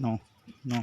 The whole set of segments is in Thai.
Non, non.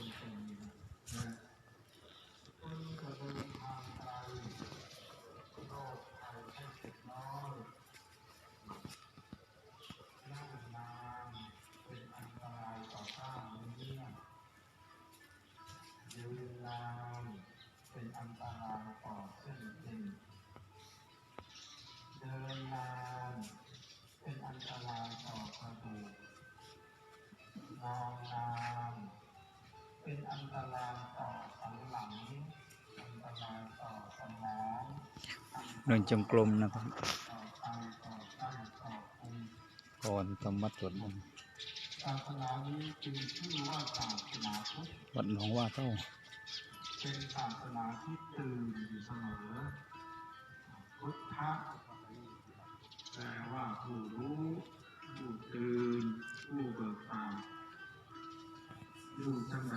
ตรายต่อสันหลังอันตรายต่อสมองเดินจงกรมนะครับต่อไตต่อตั้งต่อภูมิก่อนทำวัดสวดมนต์ศาสนานี้จึงชื่อว่าศาสนาพุทธวัดหนองว่าเต้าเป็นศาสนาที่ตื่นอยู่เสมอพุทธะแปลว่าผู้รู้ผู้ตื่นผู้เบิกบานอยู่จังใด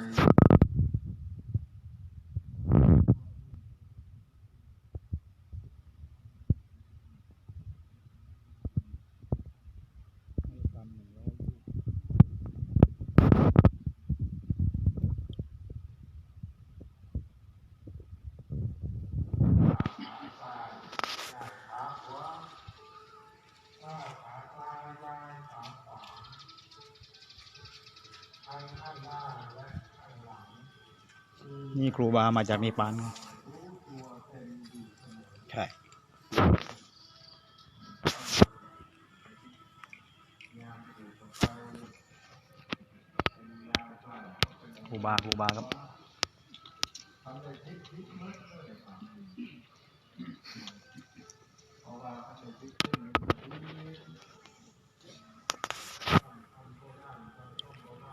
ครูบามาจากเนปานใช่ครูบาครูบาครับ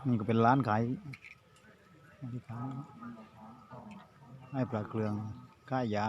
นี่ก็เป็นร้านขายขาย ให้ปลาเกลืองค่ายยา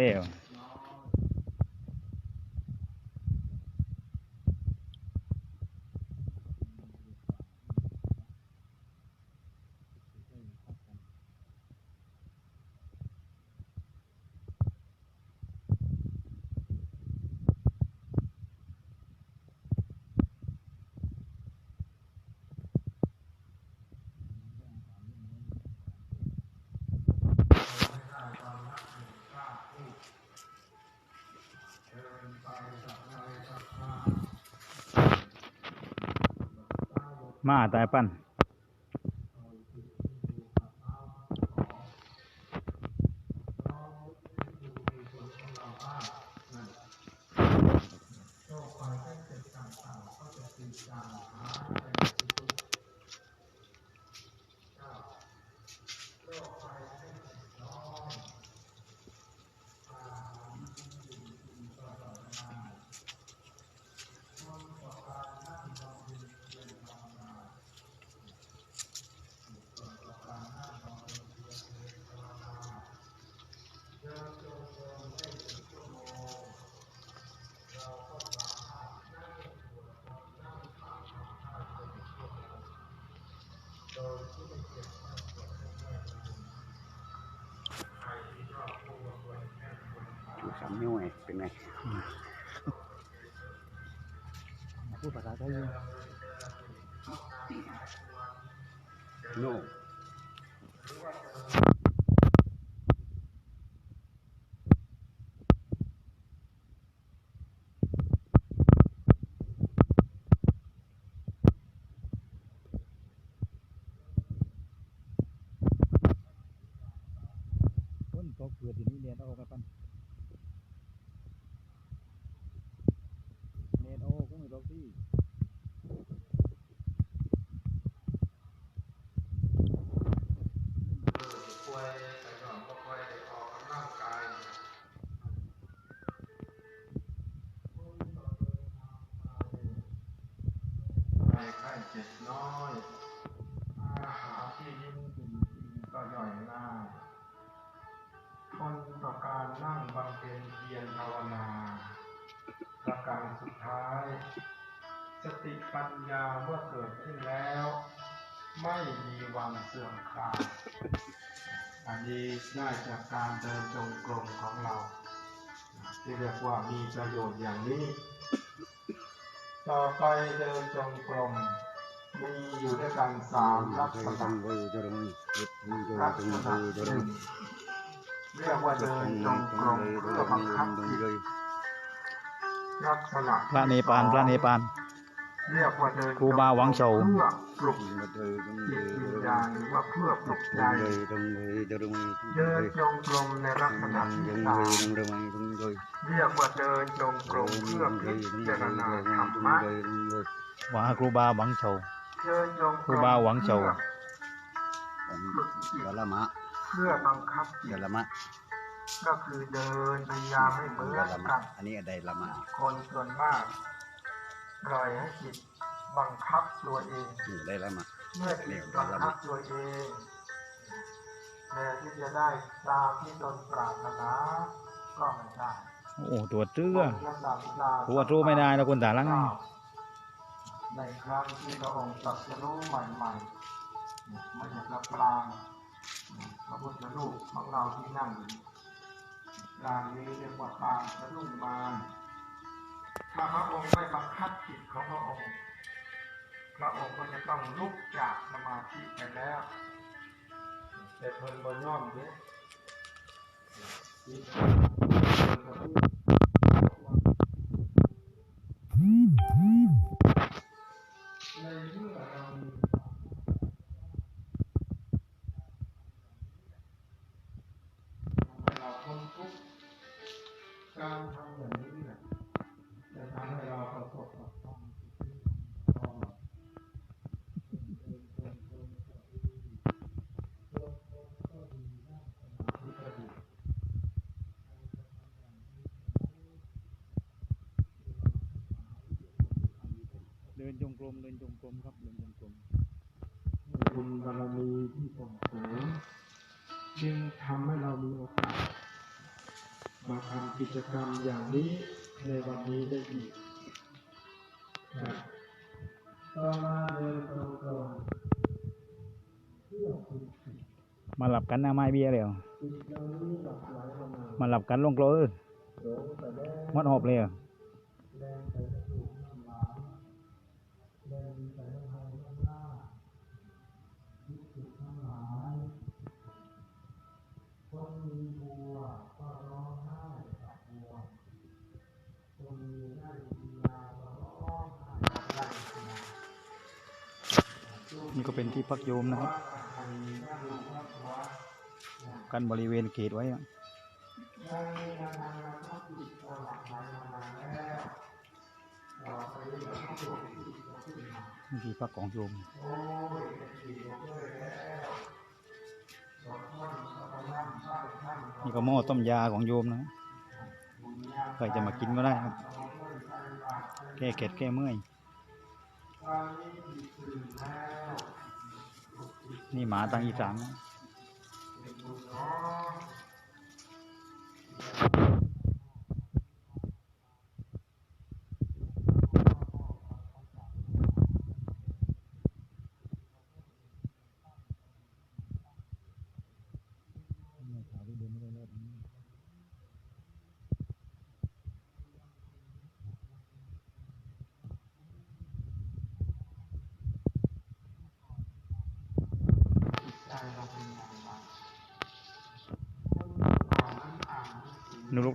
เร็ว มาตายปั้น สามนิ้วไงเป็นไง พูดภาษาไทย โน่ คน ที่ยิ่งกินก็ย่อยง่ายทนต่อการนั่งบำเพ็ญเพียรภาวนาประการสุดท้าย สติปัญญาเมื่อเกิดขึ้นแล้ว ไม่มีวันเสื่อมคลายอันนี้ได้จากการเดินจงกรมของเรา ที่เรียกว่ามีประโยชน์อย่างนี้ ต่อไปเดินจงกรม มีอยู่ด้วยกันสามลักษณะลักษณะเลยจะหนึ่งเรียกว่าเดินจงกรมเพื่อบังคับจิตลักษณะพระเนปาลพระเนปาลเรียกว่าเดินครูบาหวังโฉเพื่อปลุกมเลยตรงจิตวิญญาณหรือว่าเพื่อปลุกใจเดินจงกรมในลักษณะที่เลสามเรียกว่าเดินจงกรมเพื่อพิจารณาธรรมะว่าครูบาหวังโฉเดินจงก ครูรมบาหวังโฉฝึกจิตเดี๋ยวละมะเพื่อบังคับจิเดี๋ยตวละมะ ก็คือเดินพยายามให้เหมือนเดี๋ยวละกัมะนอันนี้อะไรละมะคนส่วนมากปล่อยให้จิตบังคับตัวเองนี่ได้ละมะเมื่อจิตบังคับตัวเองจแม้ที่จะได้ตามที่ตนปรารถนาก็ไม่ได้โอ้ตัวเตื้อลำดับลาตัวรู้ไม่ได้แล้วคนตาลัง ในครั้งที่พระองค์ตรัสรู้ใหม่ๆไม่อยากรับปรางพระพุทธรูปของเราที่นั่งอยู่ปรางนี้เรียกว่าปรางพระรุ่งมารถ้าพระองค์ไม่บังคับจิตของพระองค์ พระองค์ก็จะต้องลุกจากสมาธิไปแล้วแต่เพิ่นบนย่อมเนี่ย มเดินจงกรมครับเดินจงกรมบุญบารมีที่ส่งเสริมจึงทำให้เรามีโอกาสมาทำกิจกรรมอย่างนี้ในวันนี้ได้อีกนะต่อมาเดินตรงๆเพื่อคุณมาหลับกันนะไม้เบี้ยแล้วจิตเรานี้หลับไหลลงมามาหลับกันลงโกลเออหลงแต่แรกมัดหอบเลยอะ มีบัวก็ร้องไห้กับบัวคนมีไร่มีนาก็ร้องไห้กับไร่มีนานี่ก็เป็นที่พักโยมนะครับกันบริเวณเขตไว้อะนี่ที่พักของโยม นี่ก็หม้อต้มยาของโยมนะใครจะมากินก็ได้ครับ แก้เข็ดแก้เมื่อย นี่หมาตังอีสานนะ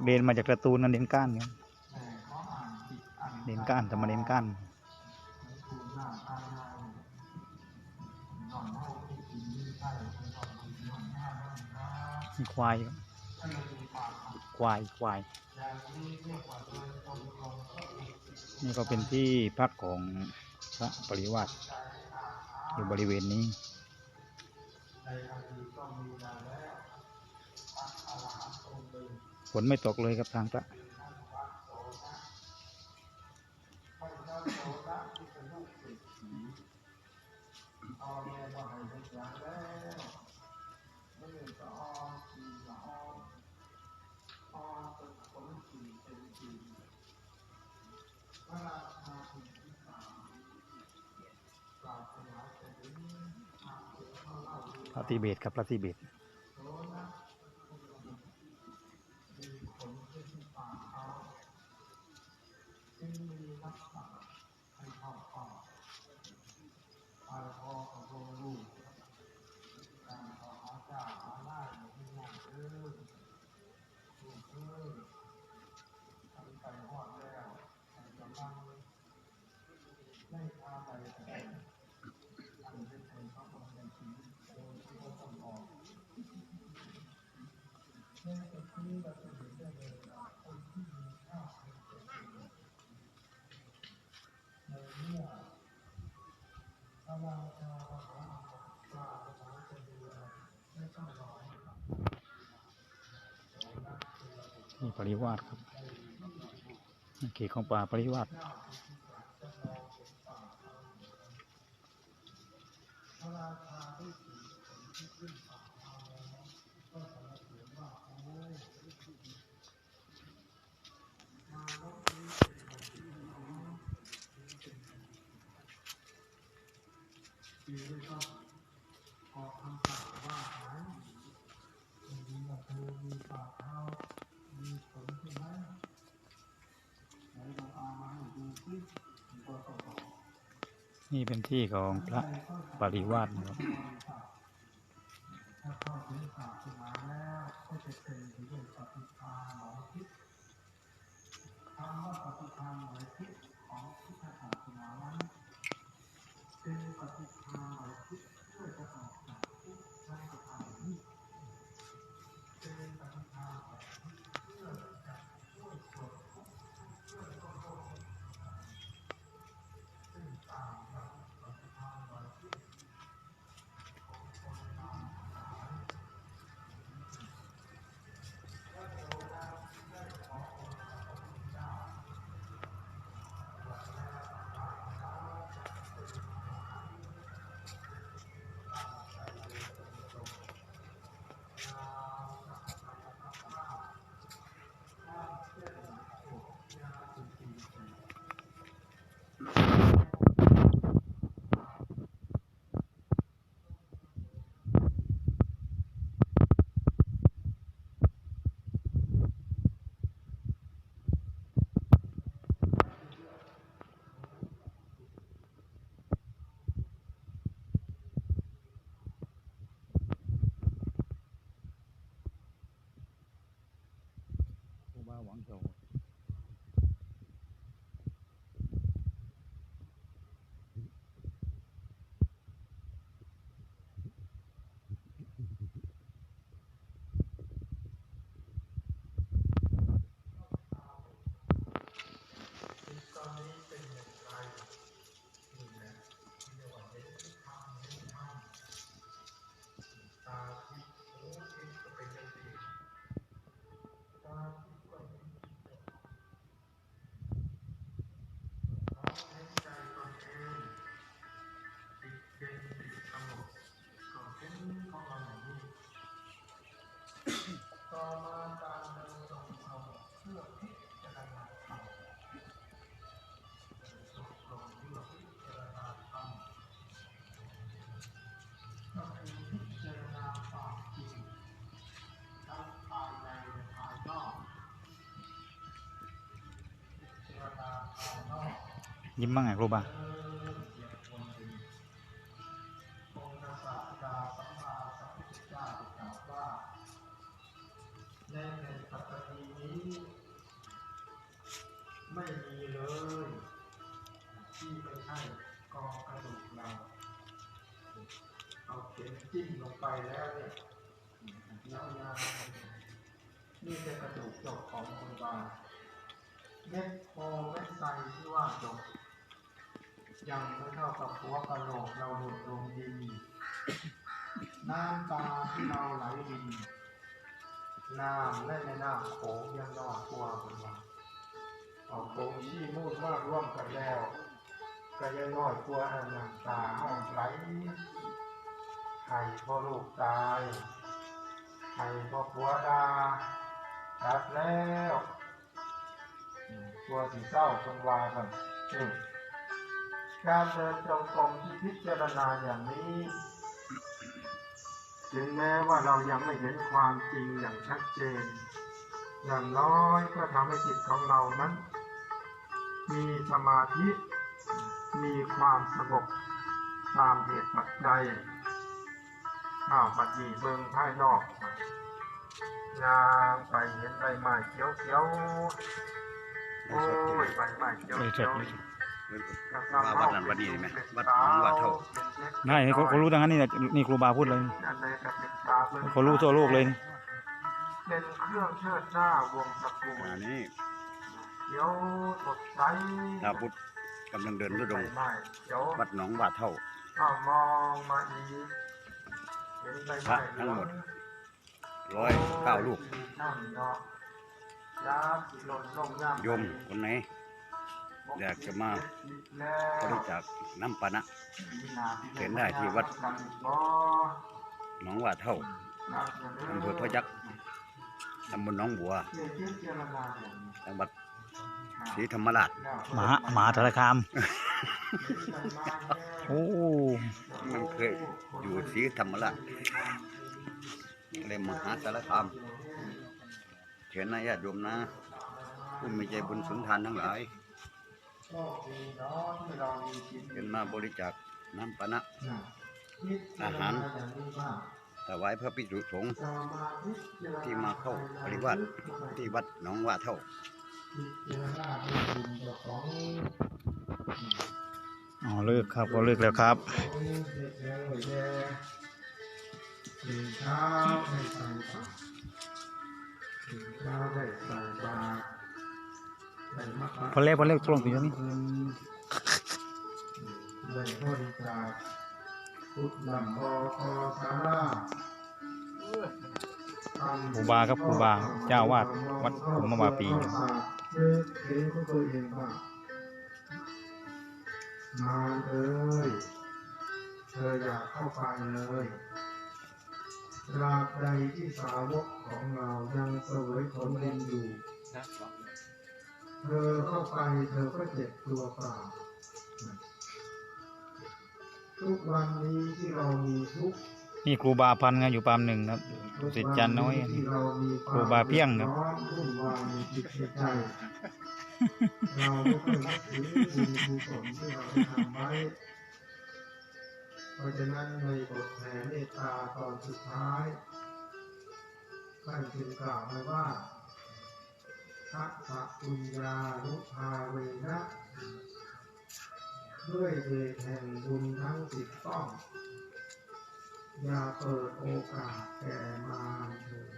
เดนมาจากการะตูนนั่นเดนก้านครับเดนก้านแต่มาเดนก้านมีควายครับควายควายนี่ก็เป็นที่พักของพระปริวาสอยู่บริเวณนี้ฝ นไม่ตกเลยครับทางพระพระทิเบตครับพระทิเบต ปริวาสครับเขตของป่าปริวาส嗯。 นี่เป็นที่ของพระปริวาสนะครับก็จะเป็นถึงปฏิภาณหมอทิศคำว่าปฏิภาณหมอทิศ ยิ้มบ้างไงครูบาเออเกียรติคนดีองค์พระศาสดาสัมมาสัมพุทธเจ้าได้าวว่าในแผ่ปัตตภีนี้ไม่มีเลย ที่ไม่ใช่กองกระดูกเราเอาเข็มจิ้มลงไปแล้วเนี่ยยานี่เป็นกระดูกจบของคนบาเม็ดโพเม็ดไซที่ว่าจบ ยังไม่เท่ากับหัวกะโหลกเราหลุดลงดินน้ำตาที่เราไหลดินน้ำและในน้ำโขงยังนอกตัวคนว่าเอาโคงชี้มูดมากร่วมกันแล้วก็ยังน้อยกลัวอันน้ำตาห้องไหลไห้พ่อลูกตายไห้พ่อผัวดาดับแล้วตัวสีเศร้าคนวากันอืม การเดินจงกรมที่พิจารณาอย่างนี้ ถึงแม้ว่าเรายังไม่เห็นความจริงอย่างชัดเจน อย่างน้อยก็ทำให้จิตของเรานั้น มีสมาธิมีความสงบตามเหตุปัจจัยอ้าวปัจจีเบิงภายนอกยางไปเห็นใบไม้เขียวเขียวๆโอ้ยใบไม้เขียวไม่เขีใช่ย วไม่ใช่ว่าวัดนั้นวัดนี้ไหมวัดหนองวัดเท่าง่ายเขาเขารู้ทั้งนั้นนี่นะนี่ครูบาพูดเลยอันใดก็เป็นตาบิ่งเขารู้ทั่วโลกเลยนี่เป็นเครื่องเชิดหน้าวงตระกูลอันนี้เขียวสดใสถ้าพุทธกำลังเดินทุดงค์ใบไม้เขียววัดหนองวาดเท่าถ้ามองมาอีกเห็นใบพระไม้ทั้งหมดร้อยเก้าลูกนั่งเนาะยาสิหล่นลงย่ำโยมคนไหน อยากจะมาบริจาคน้ำปานะเห็นได้ที่วัดหนองวาดเท่าอำเภอพระยักษ์ตำบลหนองบัวจังหวัดศรีธรรมราชมหามหาธารคามมโอ้มันเคยอยู่ศรีธรรมราชเลยมหาสารคามเชิญนะญาติโยมนะผู้มีใจบุญสุนทานทั้งหลาย เชิญมาบริจาคน้ำปานะอาหารถวายพระภิกษุสงฆ์ที่มาเข้าปฏิบัติที่วัดหนองว่าเท่าอ๋อเลิกครับก็เลิกแล้วครับถึงเช้าให้ใส่บาตรถึงเช้าได้ใส่บาตรได้มะขาม พอเล็กพอเล็กตรงไปยังนี้ได้บริจาคพุทธลำบอคอสาราครูบาครับครูบาเจ้าวาดวัดภูมิมาปีเจอเองก็ตัวเองบ้างมาเอ้ยเธออยากเข้าไปเลยตราบใดที่สาวกของเรายังเสวยผลบุญอยู่ เธอเข้าไปเธอก็เจ็บตัวเปล่าทุกวันนี้ที่เรามีทุกนี่ครูบาพันธ์ครับอยู่ปามหนึ่งครับสิทธิ์จันน้อยครูบาเพียงครับเราไม่ค่อยนึกถึงบุญกุศลที่เราทำไว้เพราะฉะนั้นในบทแผ่เมตตาตอนสุดท้ายท่านจึงกล่าวไว้ว่า ทักษะปุญญานุภาเวนะด้วยเดชแห่งบุญทั้งสิบต้อง อย่าเปิดโอกาสแก่มารเถิด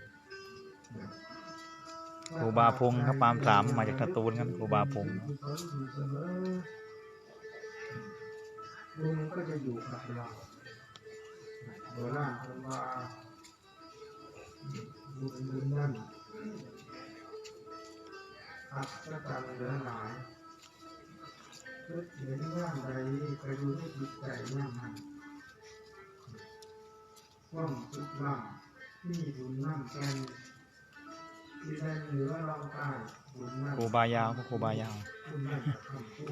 ครูบาพงศ์ครับปามสามมาจากตะตูนครับครูบาพงศ์บุญก็จะอยู่กับเราโบราณคนว่าบุญบุญนั่น อัศจรรย์เหลือหลายนึกเห็นย่างใดก็อยู่ในจิตใจย่างนั้นว่องสุดล่ำมีบุญนั่นแกนที่ได้เหนือเรากายบุญนั่นครูบายาวครับครูบายาวบุญนั่นคำพูด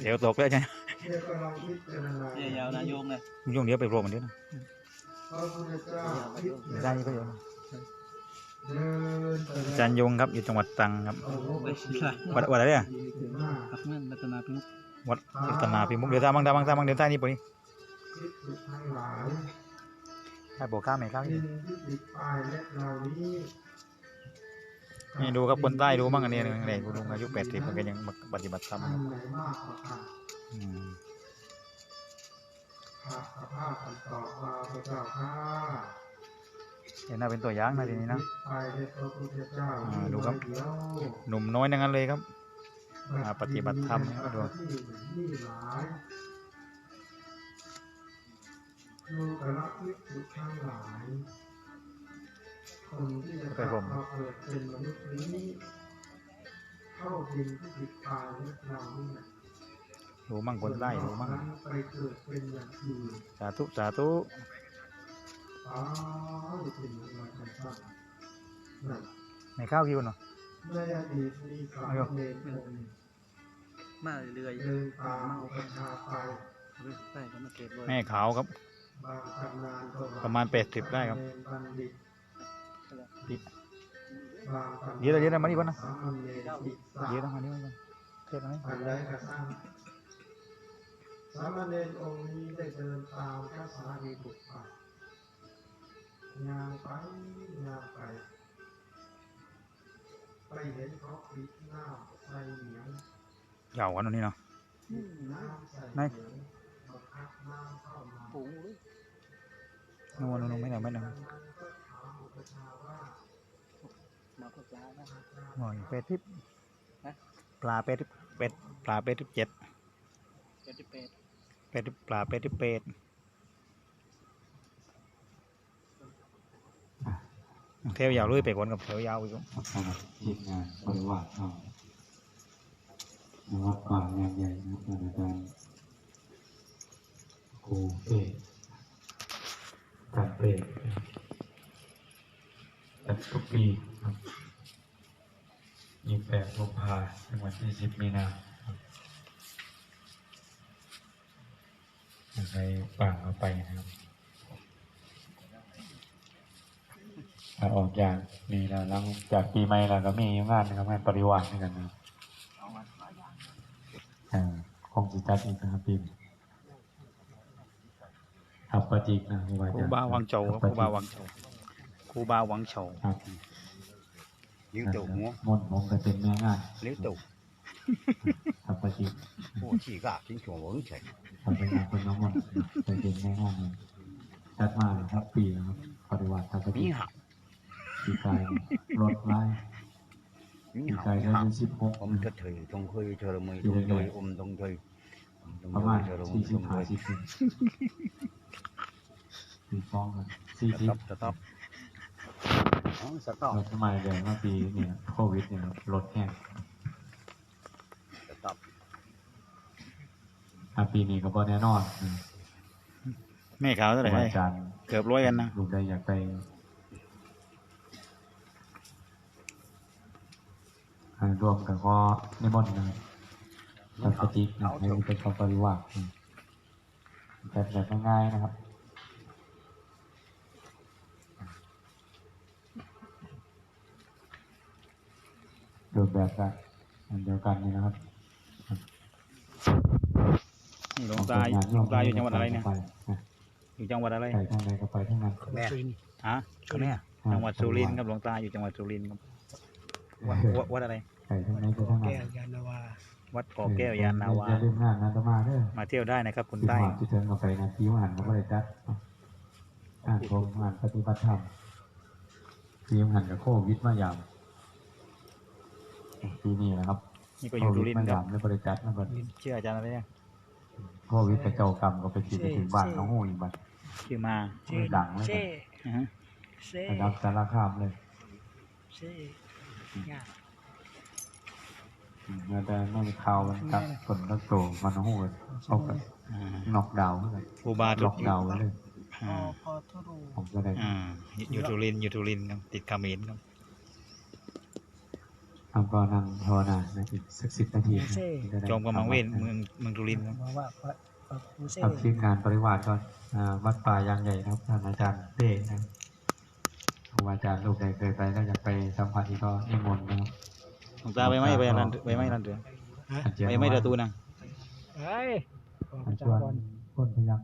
เดี๋ยวตกแล้วใช่ไหมเรียกว่าเราพิจารณาเนี่ยยาวนายงเลยยุ่งเดี๋ยวไปโปรมันเดี๋ยวนะพระพุทธเจ้าพิจารได้ณาก็เดี๋ยวนะเดินไป อาจารย์ยงครับอยู่จังหวัดตรังครับเอาพระพุทธเจ้าวัดวัดอะไรเนี่ยดีถึงมากครับนั่นรัตนาพิมุกวัดรัตนาพิมุกเดี๋ยวตามบางตามบางตามบางเดี๋ยวใต้นี่ปนี่คิดสุดทั้งหลายใต้โบกข้ามไหมครับดินที่ติดปลายและเหล่านี้นี่ดูครับคนใต้ดูมั่งอันนี้อะไรกูลุงอายุแปดสิบมันก็ยังมาปฏิบัติธรรมอัคนรับไหนมากกว่ากันอืมพระพระภาคตอบว่าพระเจ้าข้า เห็นน่าเป็นตัวอย่างนะทีนี้นะไปในพระพุทธเจ้าอ่าดูครับเดียวหนุ่มน้อยทั้งนั้นเลยครับมาปฏิบัติธรรมนะครับดูที่หลายดูกระพิกษุทั้งหลายคนที่จะกลับมาเกิดเป็นมนุษย์นี้เข้าดินที่ติดตายและเรานี่แหละดูมั่งคนใต้ดูมั่งส่วนนอกนั้นไปเกิดเป็นอย่างอื่นสาธุสาธุ อ้าวเป็นอะไรกันบ้างนั่นในข้าวคิวเนาะในอดีตมีสามเณรองค์มาเรื่อยเดินตามอุปชฌาย์ไปๆใช่ก็มาเก็บเลยแม่ขาวครับ บางตำนานก็ว่ประมาณแปดสิบได้ครับสามเณรบัณฑิตบางตำนานเดี๋ยวเดี๋ยวมานี่ก่อนนะสามเณรอิสระเดี๋ยวต้องมานี่ก่อนเทศไหมอันใดกระทั่งสามเณรองค์นี้ได้เดินตามพระสารีบุตรไป ย่างไปย่างไป ไปเห็นเขาปิดหน้าใส่เหนียงยาวกันตรงนี้เนาะ น้ำใส่ไหนเหนียงบังคับน้ำเข้ามาปุ๋งเลยนู่นนู่นไม่ได้ไม่ได้จากนั้นก็ถามอุปชฌาย์ว่ามาก็จ้านะ หน่อยเป็ดทิพย์ฮะ ปลาเป็ดทิพย์เป็ดปลาเป็ดทิพย์เจ็ดเจ็ดสิบแปดเป็ดทิพย์ปลาเป็ดทิพย์เป็ด เทวยาวเลยไปคนกับเทวยาวอีกครับทีมงานบริวารเราวัดป่างานใหญ่นะครับอาจารย์ครูเป้จัดเป้จัดทุกปีครับยี่แปดกุมภาถึงวันที่สิบมีนาครับในป่าเอาไปนะครับถ้า ออกจากนี่แล้วหลังจากปีใหม่แล้วก็มีงานนะครับงานปริวารด้วยกันนะครับอ่าคงจะจัดอีกนะครับปีนี้อัปปจิกนะครูบาครูอาจารย์บาวังโจวครับครูบาวังโจวครูบาวังโฉวครับลิ้วตู่หัวมนต์ผมก็เป็นแม่งานลิ้วตู่อัปปจิกผู้ชี้กาทิ้งหัวหวงเฉยทำเป็นงานคนน้ำมนต์เคยเป็นแม่งานเลยจัดมาครับปีนะครับปฏิวัติอัปปจินี่กหัก ปีกายรถไล่นี่ปีหักกายนี่ได้หักเป็นสิบหกผมจะถือตรงคุยเธอมือตรงคุยอมตรงคุยตรงประคุมาณยเธอมืสี่อตสิรบงห้าคุยสิบปีปีฟองกันสี่สสิบต๊อปสต๊อปอ๋อสต๊อปรถสมัยเดียวเมื่อปีเนี่ยโควิดเนี่ยรถแห้งสต๊อปอะปีนี้ก็บ่แน่นอนอืมแม่ขาวเท่าไหร่อาจารย์เกือบร้อยกันนะลูกได้อยากไปอ่า รวมกับก็นิมนต์นะครับตัดสติกนะให้มันเป็นความปริวาสอืมแบบแบบง่ายๆนะครับรูปแบบก็อันเดียวกันนี่นะครับนี่หลวงตาหลวงตาอยู่จังหวัดอะไรเนี่ยปนะอยู่จังหวัดอะไรไปทางไหนก็ไปทางนั้นแม่ฮะเขาเนี่ยจังหวัดสุรินทร์ครับหลวงตาอยู่จังหวัดสุรินทร์ครับวัดวัดวัดอะไรไป ทางไหนไปทางนั้นวัดเกาะแก้วยานนาวาอย่าลืมงานนันตมาเด้อมาเที่ยวได้นะครับคนที่ใต้หอดที่เทิงเอาไปนะที่หันก็ไม่ได้จัดอ่านชมอ่านปฏิบัติธรรมทีมหันกับโควิดมายามปีนี้นะครับนี่ก็อยู่สุรินทร์โควิดคมารับยามในบริจัดนะครับชื่ออาจารย์อะไรเนี่ยโควิดไปเจ้ากรรมก็ไปติดไปถึงบ้านน้องหูอีกบัดชื่อมาดังเลยบัดอ่าฮะระดับสารคามเลยอืมแล้ว แต่ไม่มีข่ามันตัดผลตัดโตมันหูเขาก็อ่าน็อกดาวเลยครูบาทุล็อกดาวเลยผมก็ได้อยู่สุรินอยู่สุรินครับติดเขมรครับทำก็นั่งภาวนาอีกสักสิบนาทีจะได้จอมกำลังเวทเมืองเมืองสุรินทร์ครับทำทีมงานปริวาสก่อนวัดป่ายางใหญ่ครับท่านอาจารย์เต้นะครับครูอาจารย์ลูกใดเคยไปก็อยากไปสัมผัสที่ก็นิมนต์นะครับ หลวงตาไปไหมไปนั่นไปไหมนั่นเถอะอาจารย์ไปไหมเดือตูนะอันชวนคนพยัก